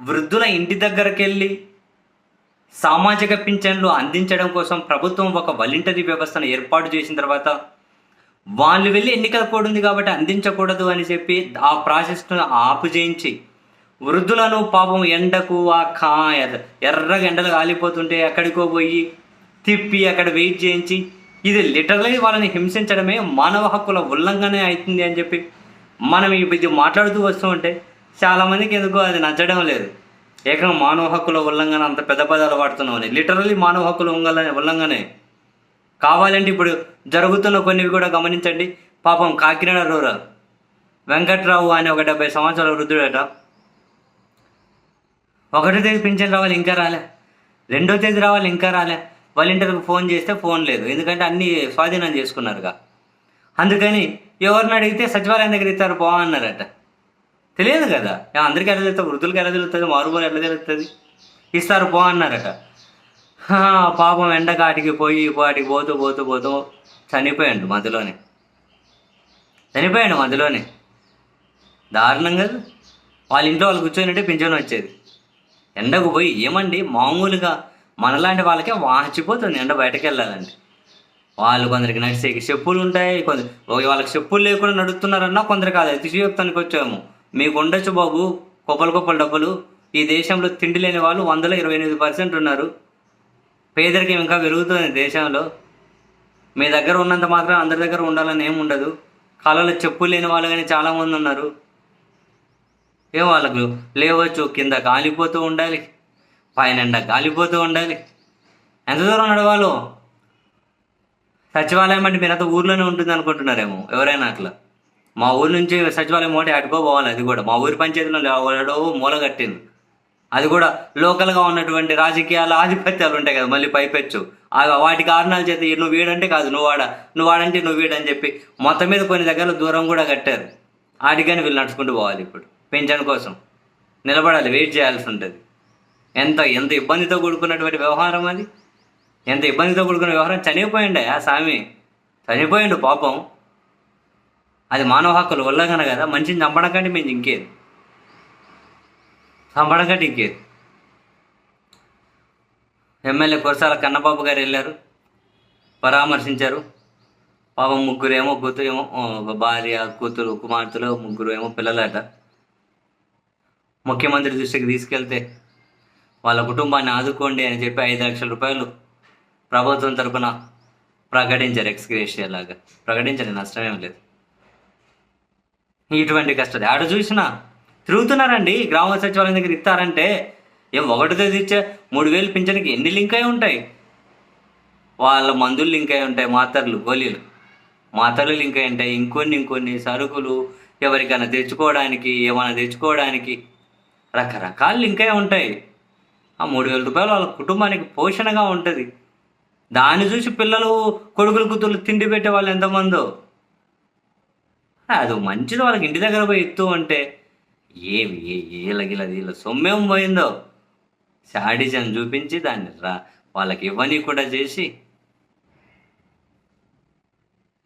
వృద్ధుల ఇంటి దగ్గరికి వెళ్ళి సామాజిక పింఛన్లు అందించడం కోసం ప్రభుత్వం ఒక వాలంటరీ వ్యవస్థను ఏర్పాటు చేసిన తర్వాత వాళ్ళు వెళ్ళి ఎన్నికల కోడ్ ఉంది కాబట్టి అందించకూడదు అని చెప్పి ఆ ప్రాసెస్ను ఆపు చేయించి వృద్ధులను పాపం ఎండకు ఆ కా ఎర్రగా ఎండలు కాలిపోతుంటే ఎక్కడికో పోయి తిప్పి అక్కడ వెయిట్ చేయించి ఇది లిటరలీ వాళ్ళని హింసించడమే మానవ హక్కుల ఉల్లంఘన అవుతుంది అని చెప్పి మనం ఇది మాట్లాడుతూ వస్తూ ఉంటే చాలామందికి ఎందుకో అది నచ్చడం లేదు. ఏకంగా మానవ హక్కుల ఉల్లంఘన అంత పెద్ద పదాలు వాడుతున్నాం అని. మానవ హక్కుల ఉల్లంఘన ఉల్లంఘనే. కావాలంటే ఇప్పుడు జరుగుతున్న కొన్నివి కూడా గమనించండి. పాపం కాకినాడ రూరల్. వెంకట్రావు అనే ఒక డెబ్బై సంవత్సరాల వృద్ధుడట. ఒకటో తేదీ పింఛన్ రావాలి ఇంకా రాలే. రెండో తేదీ రావాలి ఇంకా రాలే. వాళ్ళ ఇంటర్కి ఫోన్ చేస్తే ఫోన్ లేదు. ఎందుకంటే అన్నీ స్వాధీనం చేసుకున్నారుగా. అందుకని ఎవరిని అడిగితే సచివాలయం దగ్గర ఇస్తారు బాగున్నారట తెలియదు కదా. అందరికీ ఎలా తెలుస్తుంది? వృద్ధులకి ఎలా తెలుస్తుంది? మారుమూలు ఎట్లా తెలుస్తుంది? ఇస్తారు పో అన్నారట. పాపం ఎండకాటికి పోయి వాటికి పోతూ పోతూ పోతూ చనిపోయాడు మధ్యలోనే. చనిపోయాడు మధ్యలోనే. దారుణం కదా. వాళ్ళ ఇంట్లో వాళ్ళు కూర్చొని పింఛను వచ్చేది. ఎండకు పోయి ఏమండి? మామూలుగా మనలాంటి వాళ్ళకే వాచిపోతుంది ఎండ బయటకు వెళ్ళాలంటే. వాళ్ళు కొందరికి నడిచేకి చెప్పులు ఉంటాయి కొందరు వాళ్ళకి చెప్పులు లేకుండా నడుస్తున్నారన్నా కొందరికి అది అతిశయోక్తానికి వచ్చాము. మీకు ఉండొచ్చు బాబు కుప్పలు కుప్పలు డబ్బులు. ఈ దేశంలో తిండి లేని వాళ్ళు వందల ఇరవై ఎనిమిది పర్సెంట్ ఉన్నారు. పేదరికం ఇంకా పెరుగుతుంది దేశంలో. మీ దగ్గర ఉన్నంత మాత్రం అందరి దగ్గర ఉండాలని ఏం ఉండదు. కాలంలో చెప్పులు లేని వాళ్ళు కానీ చాలామంది ఉన్నారు. ఏ వాళ్ళకు? లేవచ్చు కింద కాలిపోతూ ఉండాలి. పైన కాలిపోతూ ఉండాలి. ఎంత దూరం నడవాలో? సచివాలయం అంటే మీరంతా ఊర్లోనే ఉంటుంది అనుకుంటున్నారేమో ఎవరైనా అట్లా. మా ఊరు నుంచి సచివాలయం ఒకటి అటుకో పోవాలి అది కూడా. మా ఊరి పంచాయతీలో ఎవడో మూల కట్టింది అది కూడా లోకల్గా ఉన్నటువంటి రాజకీయాల ఆధిపత్యాలు ఉంటాయి కదా మళ్ళీ పైపెచ్చు. వాటి కారణాల చేత నువ్వు వీడంటే కాదు నువ్వు వాడ నువ్వు వాడంటే నువ్వు వీడని చెప్పి మొత్తం మీద కొన్ని దగ్గర దూరం కూడా కట్టారు. ఆడికని వీళ్ళు నడుచుకుంటూ పోవాలి ఇప్పుడు పెన్షన్ కోసం. నిలబడాలి వెయిట్ చేయాల్సి ఉంటుంది. ఎంత ఎంత ఇబ్బందితో కూడుకున్నటువంటి వ్యవహారం అది? ఎంత ఇబ్బందితో కూడుకున్న వ్యవహారం? చనిపోయిండే ఆ స్వామి? చనిపోయిండు పాపం. అది మానవ హక్కులు ఉల్లంఘన కదా మనిషిని చంపడం కంటే మేము ఇంకేది చంపడం కంటే ఇంకేది ఎమ్మెల్యే కురసాల కన్నబాబు గారు వెళ్ళారు పరామర్శించారు. పాపం ముగ్గురు ఏమో కూతురు ఏమో భార్య కూతురు కుమార్తెలు ముగ్గురు ఏమో పిల్లలట. ముఖ్యమంత్రి దృష్టికి తీసుకెళ్తే వాళ్ళ కుటుంబాన్ని ఆదుకోండి అని చెప్పి ఐదు లక్షల రూపాయలు ప్రభుత్వం తరపున ప్రకటించారు ఎక్స్గ్రేషియా లాగా. ప్రకటించండి నష్టమేం లేదు. ఇటువంటి కష్టాలు ఆడ చూసినా తిరుగుతున్నారండి. గ్రామ సచివాలయం దగ్గర ఇస్తారంటే ఏం ఒకటితో ఇచ్చే మూడు వేలు పింఛన్కి ఎన్ని లింక్ అయి ఉంటాయి? వాళ్ళ మందులు లింక్ అయి ఉంటాయి మాతర్లు గోళీలు. మాతర్లు లింక్ అయి ఉంటాయి. ఇంకొన్ని ఇంకొన్ని సరుకులు ఎవరికైనా తెచ్చుకోవడానికి ఏమైనా తెచ్చుకోవడానికి రకరకాలు లింక్ అయి ఉంటాయి. ఆ మూడు వేల రూపాయలు వాళ్ళ కుటుంబానికి పోషణగా ఉంటుంది. దాన్ని చూసి పిల్లలు కొడుకులు కూతురు తిండి పెట్టే వాళ్ళు ఎంతమందో? అది మంచిది వాళ్ళకి ఇంటి దగ్గర పోయి ఎత్తు అంటే. ఏమి ఏలగిలది ఇలా సొమ్మేం పోయిందో. శాడిజం చూపించి దాన్ని రా వాళ్ళకి ఇవ్వని కూడా చేసి